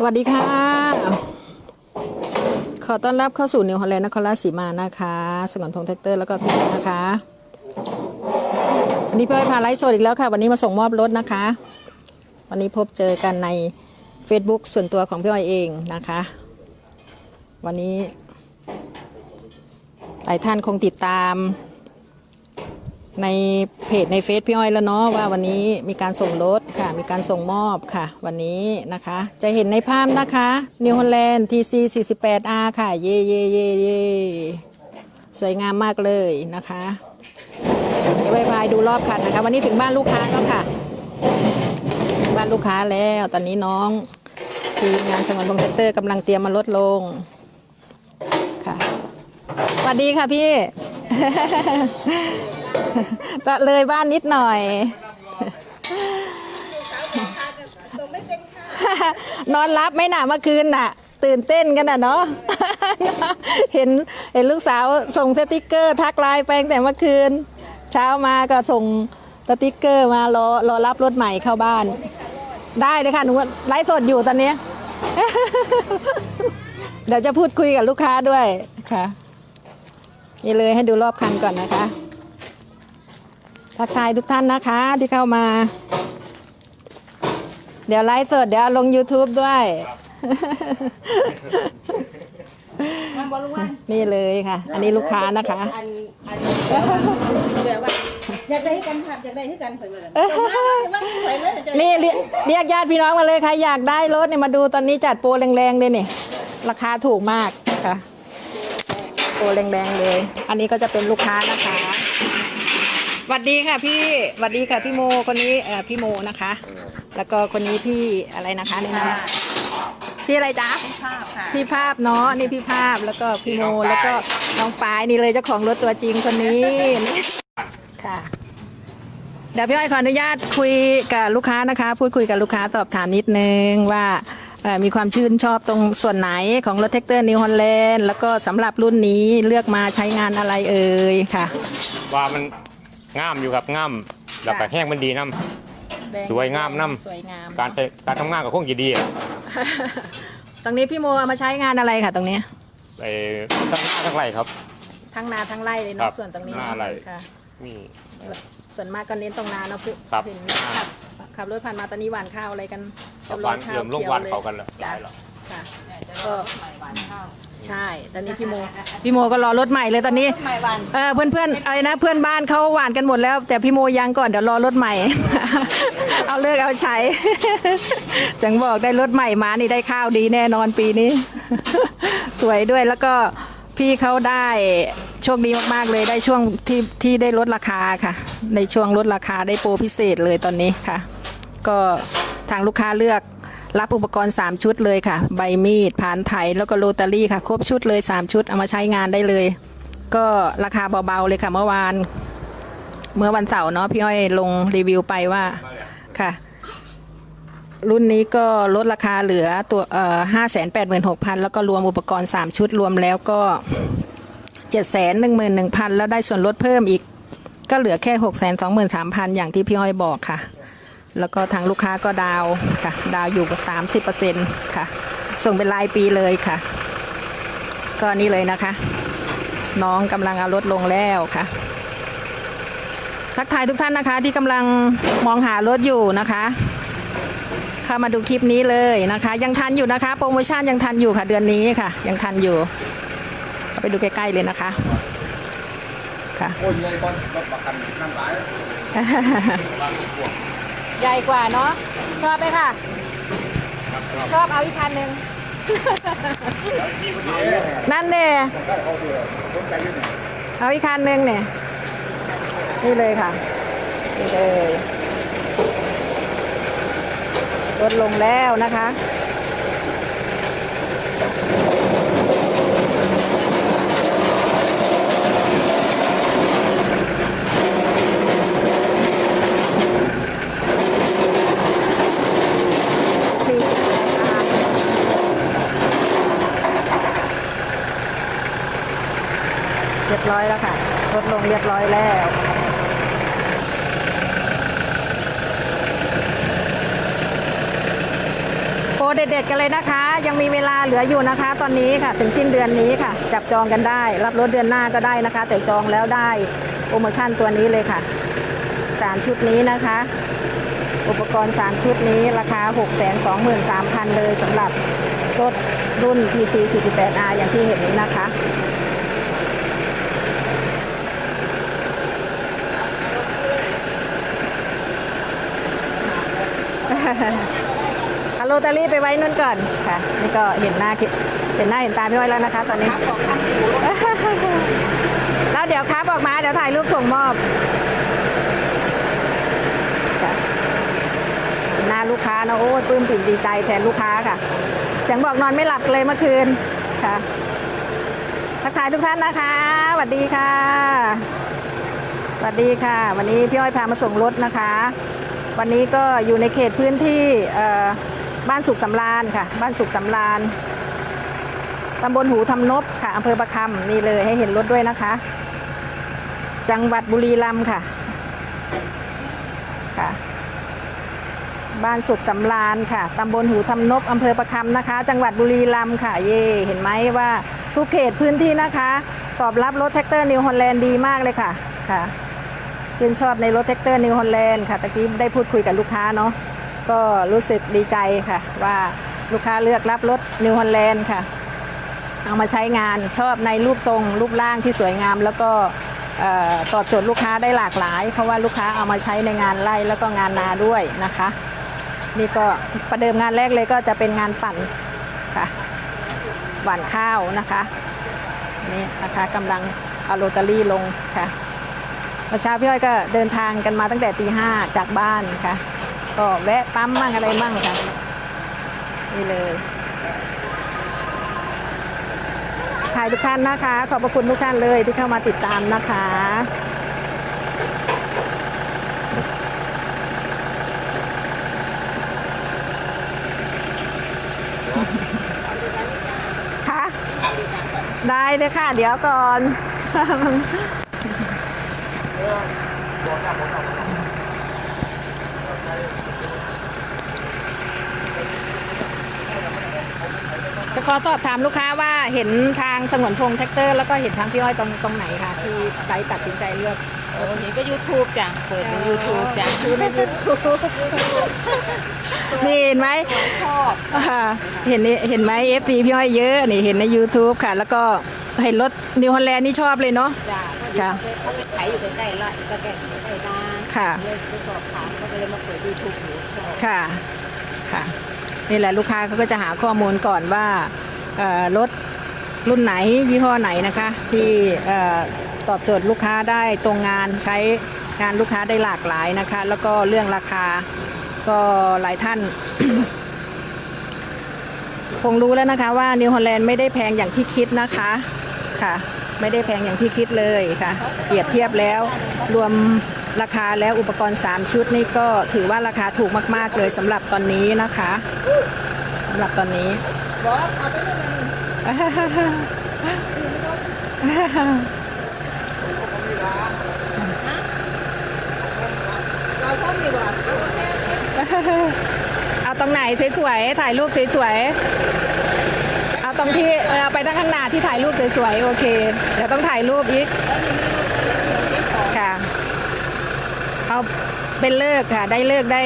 สวัสดีค่ะ ขอต้อนรับเข้าสู่นิวฮอลแลนด์นครราชสีมานะคะ สงวนพงษ์แท็กเตอร์แล้วก็พี่นะคะวันนี้พี่อ้อยพาไลฟ์สดอีกแล้วค่ะ วันนี้มาส่งมอบรถนะคะ วันนี้พบเจอกันใน Facebook ส่วนตัวของพี่อ้อยเองนะคะ วันนี้หลายท่านคงติดตาม ในเพจในเฟซพี่อ้อยแล้วเนาะว่าวันนี้มีการส่งรถค่ะ มีการส่งมอบค่ะ วันนี้นะคะ จะเห็นในภาพนะคะนิวฮอลแลนด์ TC 48R ค่ะ เย่เย่เย่เย่สวยงามมากเลยนะคะเดี๋ยวไปพายดูรอบคันนะคะ วันนี้ถึงบ้านลูกค้าแล้วค่ะ บ้านลูกค้าแล้วตอนนี้น้องทีมงานสงวนบงเทเตอร์กำลังเตรียมมาลดลงค่ะสวัสดีค่ะพี่ ตะเลยบ้านนิดหน่อย นอนรับไม่หนาเมื่อคืนน่ะ ตื่นเต้นกันน่ะเนาะเห็นเห็นลูกสาวส่งสติกเกอร์ ทักไลน์ไปตั้งแต่เมื่อคืน เช้ามาก็ส่งสติกเกอร์มารอรอรับรถใหม่เข้าบ้าน ได้เลยค่ะหนูไลฟ์สดอยู่ตอนนี้ เดี๋ยวจะพูดคุยกับลูกค้าด้วยค่ะ นี่เลยให้ดูรอบคันก่อนนะคะ ทักทายทุกท่านนะคะที่เข้ามา เดี๋ยวไลฟ์สดเดี๋ยวลง YouTube ด้วยมันบอกลุงว่านี่เลยค่ะ อันนี้ลูกค้านะคะ อันอันแบบว่าอยากได้ให้กันผัดอยากได้ให้กันเผยเลยจะว่าเผยเลยจะนี่เรียกเรียกญาติพี่น้องมาเลยใครอยากได้รถเนี่ยมาดูตอนนี้จัดโปรแรงๆเลยนี่ ราคาถูกมากค่ะ โปรแรงๆเลย อันนี้ก็จะเป็นลูกค้านะคะสวัสดีค่ะพี่สวัสดีค่ะพี่โมคนนี้เอ่อพี่โมนะคะ แล้วก็คนนี้พี่อะไรนะคะนี่นะพี่อะไรจ๊ะภาพค่ะพี่ภาพเนาะนี่พี่ภาพแล้วก็พี่โมแล้วก็น้องปายนี่เลยเจ้าของรถตัวจริงคนนี้ค่ะ เดี๋ยวพี่อ้อยขออนุญาตคุยกับลูกค้านะคะ พูดคุยกับลูกค้าสอบถามนิดนึงว่าเอ่อ มีความชื่นชอบตรงส่วนไหนของรถแท็กเตอร์นิวฮอลแลนด์แล้วก็สำหรับรุ่นนี้เลือกมาใช้งานอะไรเอ่ยค่ะ ว่ามันงามอยู่ครับงามแล้วก็แห้งมันดีน้สวยงามนำสวยงามำการใช้การทำงานก็คงจะดีอะตรงนี้พี่โมเอามาใช้งานอะไรค่ะ ตรงนี้ไอ้ทั้งหน้าทั้งไรครับ ทั้งนาทั้งไร่เลยครัเนาะบส่วนตรงนี้นาไร่ ค่ะ มีส่วนมากก็เน้นตรงนาเนาะพี่ครับ เห็นขับ ขับรถผ่านมาตอนนี้หวานข้าวอะไรกันชาวบ้านเริ่มลงวันเขากันแล้วจ้ะได้แล้วค่ะ ก็ใช่ ตอนนี้พี่โม พี่โมก็รอรถใหม่เลยตอนนี้ ใหม่วันเออเพื่อนเพื่อนๆอะไรนะเพื่อนบ้านเขาหวานกันหมดแล้ว แต่พี่โมยังก่อนเดี๋ยวรอรถใหม่ เอาเลิกเอาใช้ จังบอกได้รถใหม่มานี่ได้ข้าวดีแน่นอนปีนี้ สวยด้วยแล้วก็พี่เขาได้โชคดีมากๆเลยได้ช่วงที่ที่ได้ลดราคาค่ะ ในช่วงลดราคาได้โปรพิเศษเลยตอนนี้ค่ะ ก็ทางลูกค้าเลือกรับอุปกรณ์ 3 ชุดเลยค่ะ ใบมีดผานไถแล้วก็โรตารี่ค่ะ ครบชุดเลย 3 ชุดเอามาใช้งานได้เลย ก็ราคาเบาๆเลยค่ะ เมื่อวาน เมื่อวันเสาร์เนาะพี่อ้อยลงรีวิวไปว่าค่ะ รุ่นนี้ก็ลดราคาเหลือตัวเอ่อห้าแสนแปดหมื่นหกพันแล้วก็รวมอุปกรณ์3ชุดรวมแล้วก็เจ็ดแสนหนึ่งหมื่นหนึ่งพันแล้วได้ส่วนลดเพิ่มอีก ก็เหลือแค่หกแสนสองหมื่นสามพันอย่างที่พี่อ้อยบอกค่ะ แล้วก็ทางลูกค้าก็ดาวน์ค่ะ ดาวน์อยู่กับสามสิบเปอร์เซ็นต์ค่ะ ส่งเป็นรายปีเลยค่ะ ก็นี่เลยนะคะ น้องกำลังเอารถลงแล้วค่ะ ทักทายทุกท่านนะคะ ที่กำลังมองหารถอยู่นะคะเข้ามาดูคลิปนี้เลยนะคะ ยังทันอยู่นะคะ โปรโมชั่นยังทันอยู่ค่ะ เดือนนี้ค่ะ ยังทันอยู่เข้าไปดูใกล้ๆเลยนะคะค่ะ โอ้ยเลยบอลรถประกันน้ำหลายใหญ่กว่าเนาะชอบไหมค่ะชอบเอาอีกคันหนึ่งนั่นเน่เอาอีกคันหนึ่งเนี่ย นี่เลยค่ะ นี่เลยลดลงแล้วนะคะ สี่สิบเรีย บร้อยแล้วค่ะ ลดลงเรียบร้อยแล้วโปรเด็ดๆกันเลยนะคะ ยังมีเวลาเหลืออยู่นะคะ ตอนนี้ค่ะ ถึงสิ้นเดือนนี้ค่ะ จับจองกันได้ รับรถเดือนหน้าก็ได้นะคะ แต่จองแล้วได้โปรโมชั่นตัวนี้เลยค่ะสามชุดนี้นะคะ อุปกรณ์ 3 ชุดนี้ราคา 623,000 เลยสำหรับรถรุ่น TC 48R อย่างที่เห็นนี้นะคะ เอาโรตารี่ไปไว้นั่นก่อนค่ะ นี่ก็เห็นหน้าคิเห็นหน้าเห็นตาพี่อ้อยแล้วนะคะ ตอนนี้ครับบอกครับหูรถแล้วเดี๋ยวครับออกมาเดี๋ยวถ่ายรูปส่งมอบค่ะหน้าลูกค้านะโอ้ยปลื้มปิ่มดีใจแทนลูกค้าค่ะ เสียงบอกนอนไม่หลับเลยเมื่อคืนค่ะทักทายทุกท่านนะคะสวัสดีค่ะสวัสดีค่ะ วันนี้พี่อ้อยพามาส่งรถนะคะ วันนี้ก็อยู่ในเขตพื้นที่บ้านสุขสำราญค่ะ บ้านสุขสำราญตำบลหูทำนบค่ะอำเภอประคำนี่เลยให้เห็นรถด้วยนะคะ จังหวัดบุรีรัมย์ค่ะค่ะ บ้านสุขสำราญค่ะตำบลหูทำนบอำเภอประคำนะคะ จังหวัดบุรีรัมย์ค่ะ เย่เห็นไหมว่าทุกเขตพื้นที่นะคะ ตอบรับรถแท็กเตอร์นิวฮอลแลนด์ดีมากเลยค่ะค่ะ ชื่นชอบในรถแท็กเตอร์นิวฮอลแลนด์ค่ะตะกี้ได้พูดคุยกับลูกค้าเนาะก็รู้สึกดีใจค่ะ ว่าลูกค้าเลือกรับรถนิวฮอลแลนด์ค่ะ เอามาใช้งานชอบในรูปทรงรูปร่างที่สวยงาม แล้วก็ตอบโจทย์ลูกค้าได้หลากหลาย เพราะว่าลูกค้าเอามาใช้ในงานไร่แล้วก็งานนาด้วยนะคะ นี่ก็ประเดิมงานแรกเลยก็จะเป็นงานปั่นค่ะหว่านข้าวนะคะนี่นะคะกำลังเอาโรตารี่ลงค่ะ เมื่อเช้าพี่อ้อยก็เดินทางกันมาตั้งแต่ตีห้าจากบ้านค่ะ ก็แวะปั๊มมั่งอะไรมั่งค่ะ นี่เลยถ่ายทุกท่านนะคะ ขอบพระคุณทุกท่านเลยที่เข้ามาติดตามนะคะค่ะได้เลยค่ะ เดี๋ยวก่อน จะขอสอบถามลูกค้าว่าเห็นทางสงวนพงษ์แท็กเตอร์ แล้วก็เห็นทางพี่อ้อยตรงตรงไหนคะที่ไดตัดสินใจเลือกโอ้นี่ก็ยูทูบจ้ะเปิดดูยูทูบจ้ะดูในยูทูบนี่เห็นไหมชอบ อ่าเห็นนี่เห็นไหมเอฟซีพี่อ้อยเยอะนี่เห็นใน YouTube ค่ะ แล้วก็ เห็นรถนิวฮอลแลนด์นี่ชอบเลยเนาะ จ้ะค่ะเขาไปขายอยู่ใกล้ๆละก็แก่ใกล้บ้านค่ะ เลยไปสอบถามก็เลยมาเปิดยูทูบดูชอบค่ะ ค่ะ นี่แหละลูกค้าเขาก็จะหาข้อมูลก่อนว่าเอ่อรถรุ่นไหนยี่ห้อไหนนะคะ ที่เอ่อตอบโจทย์ลูกค้าได้ตรงงานใช้งานลูกค้าได้หลากหลายนะคะ แล้วก็เรื่องราคาก็หลายท่าน คงรู้แล้วนะคะว่านิวฮอลแลนด์ไม่ได้แพงอย่างที่คิดนะคะ ค่ะ ไม่ได้แพงอย่างที่คิดเลยค่ะ เปรียบเทียบแล้วรวมราคาแล้วอุปกรณ์ 3 ชุดนี่ก็ถือว่าราคาถูกมากๆเลยสำหรับตอนนี้นะคะสำหรับตอนนี้บอกเอาไปเลยเราชอบดีกว่าเอาตรงไหนสวยๆถ่ายรูปสวยๆเอา ตรงที่เออไปตั้งข้างหน้าที่ถ่ายรูปสวยๆโอเค เดี๋ยวต้องถ่ายรูปอีกค่ะ เอาเป็นเลิกค่ะ ได้เลิกได้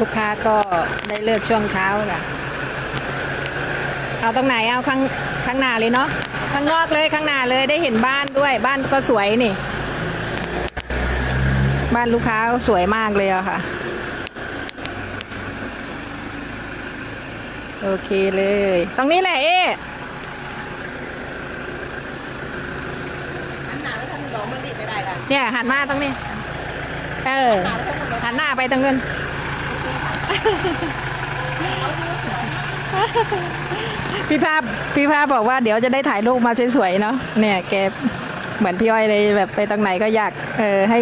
ลูกค้าก็ได้เลิกช่วงเช้าค่ะ เอาตรงไหนเอาข้างข้างหน้าเลยเนาะข้างนอกเลยข้างหน้าเลยได้เห็นบ้านด้วยบ้านก็สวยนี่ บ้านลูกค้าก็สวยมากเลยอะค่ะ โอเคเลย ตรงนี้แหละเอ๊ะหันหน้าไปทางดอกมันดีไม่ได้ค่ะเนี่ยหันมาตรงนี้ เออ หันหน้าไปตรงนู้นพี่ภาพพี่ภาพบอกว่าเดี๋ยวจะได้ถ่ายรูปมาสวยๆเนาะเนี่ยแกเหมือนพี่อ้อยเลยแบบไปตรงไหนก็อยากเออให้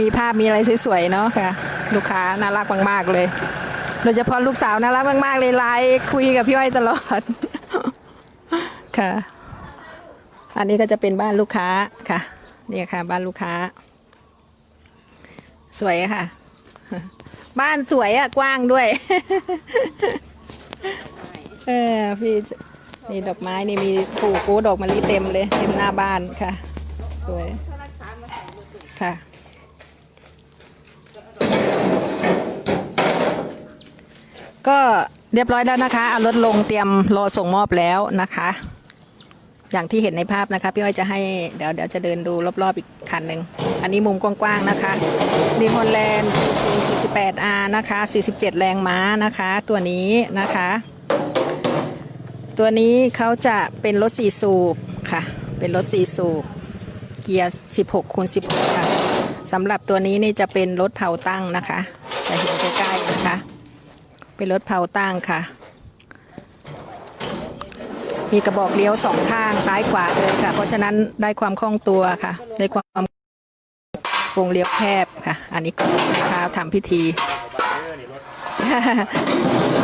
มีภาพมีอะไรสวยๆเนาะค่ะ ลูกค้าน่ารักมากๆเลย โดยเฉพาะลูกสาวน่ารักมากๆเลยไลน์คุยกับพี่อ้อยตลอด ค่ะ อันนี้ก็จะเป็นบ้านลูกค้าค่ะ นี่ค่ะ บ้านลูกค้า สวยค่ะ บ้านสวยอะกว้างด้วย เออพี่นี่ดอกไม้นี่มีปลูกกูดอกมะลิเต็มเลย เต็มหน้าบ้านค่ะ สวย ค่ะ ก็เรียบร้อยแล้วนะคะเอารถลงเตรียมรอส่งมอบแล้วนะคะ อย่างที่เห็นในภาพนะคะ พี่อ้อยจะให้เดี๋ยวเดี๋ยวจะเดินดูรอบๆอีกคันหนึ่งอันนี้มุมกว้างๆนะคะดีฮอลแลนด์ PC 48R นะคะ 47 แรงม้านะคะ ตัวนี้นะคะ ตัวนี้เขาจะเป็นรถ4สูบค่ะ เป็นรถ4สูบเกียร์ 16คูณ16 ค่ะสำหรับตัวนี้นี่จะเป็นรถเผาตั้งนะคะจะเห็นใกล้ๆนะคะ เป็นรถเผาตั้งค่ะ มีกระบอกเลี้ยวสองข้างซ้ายขวาเลยค่ะ เพราะฉะนั้นได้ความคล่องตัวค่ะ ได้ความวงเลี้ยวแคบค่ะ อันนี้ก็นะคะทำพิธี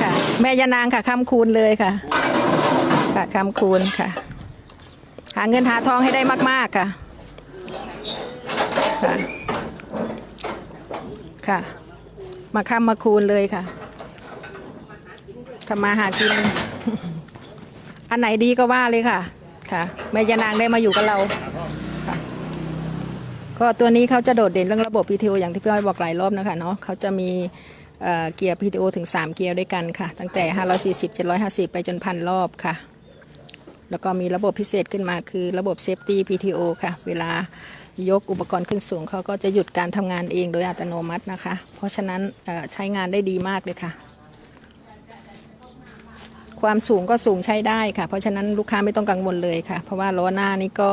ค่ะแม่ยานางค่ะคำคูณเลยค่ะ ค่ะคำคูณค่ะ หาเงินหาทองให้ได้มาก ๆค่ะ ค่ะ ค่ะ มาค้ำมาคูณเลยค่ะ ทำมาหากิน อันไหนดีก็ว่าเลยค่ะ ค่ะ แม่ยานางได้มาอยู่กับเราค่ะก็ตัวนี้เขาจะโดดเด่นเรื่องระบบ PTO อย่างที่พี่อ้อยบอกหลายรอบนะคะเนาะเขาจะมีเอ่อเกียร์ PTO ถึง 3 เกียร์ด้วยกันค่ะ ตั้งแต่ 540 750 ไปจนพันรอบค่ะ แล้วก็มีระบบพิเศษขึ้นมาคือระบบ Safety PTO ค่ะ เวลายกอุปกรณ์ขึ้นสูงเขาก็จะหยุดการทำงานเองโดยอัตโนมัตินะคะ เพราะฉะนั้นเอ่อใช้งานได้ดีมากเลยค่ะ ความสูงก็สูงใช้ได้ค่ะ เพราะฉะนั้นลูกค้าไม่ต้องกังวลเลยค่ะ เพราะว่าล้อหน้านี่ก็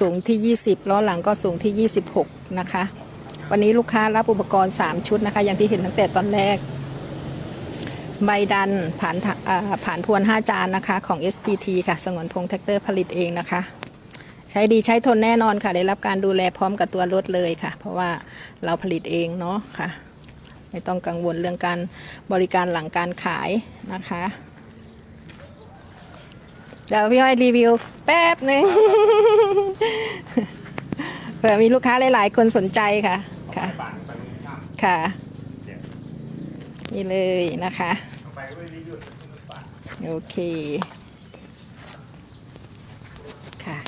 สูงที่ 20 ล้อหลังก็สูงที่ 26 นะคะ วันนี้ลูกค้ารับอุปกรณ์ 3 ชุดนะคะ อย่างที่เห็นตั้งแต่ตอนแรก ใบดันผ่านผ่านพวน 5 จานนะคะ ของ SPT ค่ะ สงวนพงแท็กเตอร์ผลิตเองนะคะ ใช้ดีใช้ทนแน่นอนค่ะ ได้รับการดูแลพร้อมกับตัวรถเลยค่ะ เพราะว่าเราผลิตเองเนาะค่ะ ไม่ต้องกังวลเรื่องการบริการหลังการขายนะคะ เดี๋ยวพี่อ้อยรีวิวแป๊บหนึ่ง เผื่อมีลูกค้าหลาย ๆ คนสนใจค่ะ ค่ะ ค่ะ นี่เลยนะคะ โอเค ค่ะ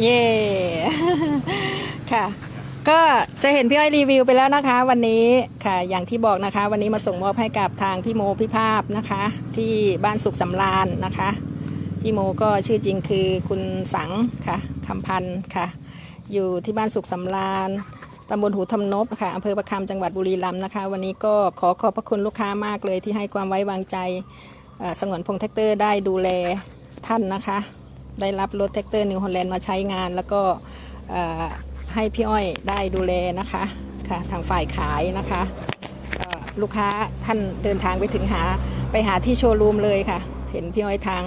เย่ค่ะ ก็จะเห็นพี่อ้อยรีวิวไปแล้วนะคะ วันนี้ค่ะอย่างที่บอกนะคะ วันนี้มาส่งมอบให้กับทางพี่โมพี่ภาพนะคะ ที่บ้านสุขสำราญนะคะ พี่โมก็ชื่อจริงคือคุณสังค่ะคำพันธ์ค่ะ อยู่ที่บ้านสุขสำราญตำบลหูทำนบค่ะอำเภอประคำจังหวัดบุรีรัมย์นะคะ วันนี้ก็ขอขอบพระคุณลูกค้ามากเลยที่ให้ความไว้วางใจเอ่อสงวนพงแท็กเตอร์ได้ดูแลท่านนะคะ ได้รับรถแท็กเตอร์นิวฮอลแลนด์มาใช้งานแล้วก็ ให้พี่อ้อยได้ดูแลนะคะค่ะทางฝ่ายขายนะคะลูกค้าท่านเดินทางไปถึงหาไปหาที่โชว์รูมเลยค่ะ เห็นพี่อ้อยทาง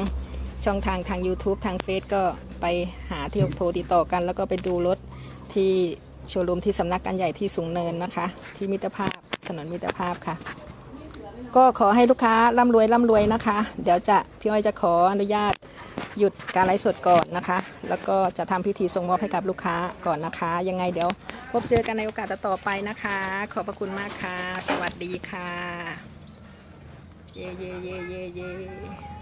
ช่องทางทาง YouTube ทางเฟซก็ไปหาที่โทรติดต่อกัน แล้วก็ไปดูรถที่โชว์รูมที่สำนักงานใหญ่ที่สูงเนินนะคะ ที่มิตรภาพถนนมิตรภาพค่ะ ก็ขอให้ลูกค้าร่ำรวยร่ำรวยนะคะ เดี๋ยวจะพี่อ้อยจะขออนุญาตหยุดการไลฟ์สดก่อนนะคะ แล้วก็จะทำพิธีส่งมอบให้กับลูกค้าก่อนนะคะ ยังไงเดี๋ยวพบเจอกันในโอกาสต่อไปนะคะ ขอบพระคุณมากค่ะ สวัสดีค่ะ เย่เย่เย่เย่เย่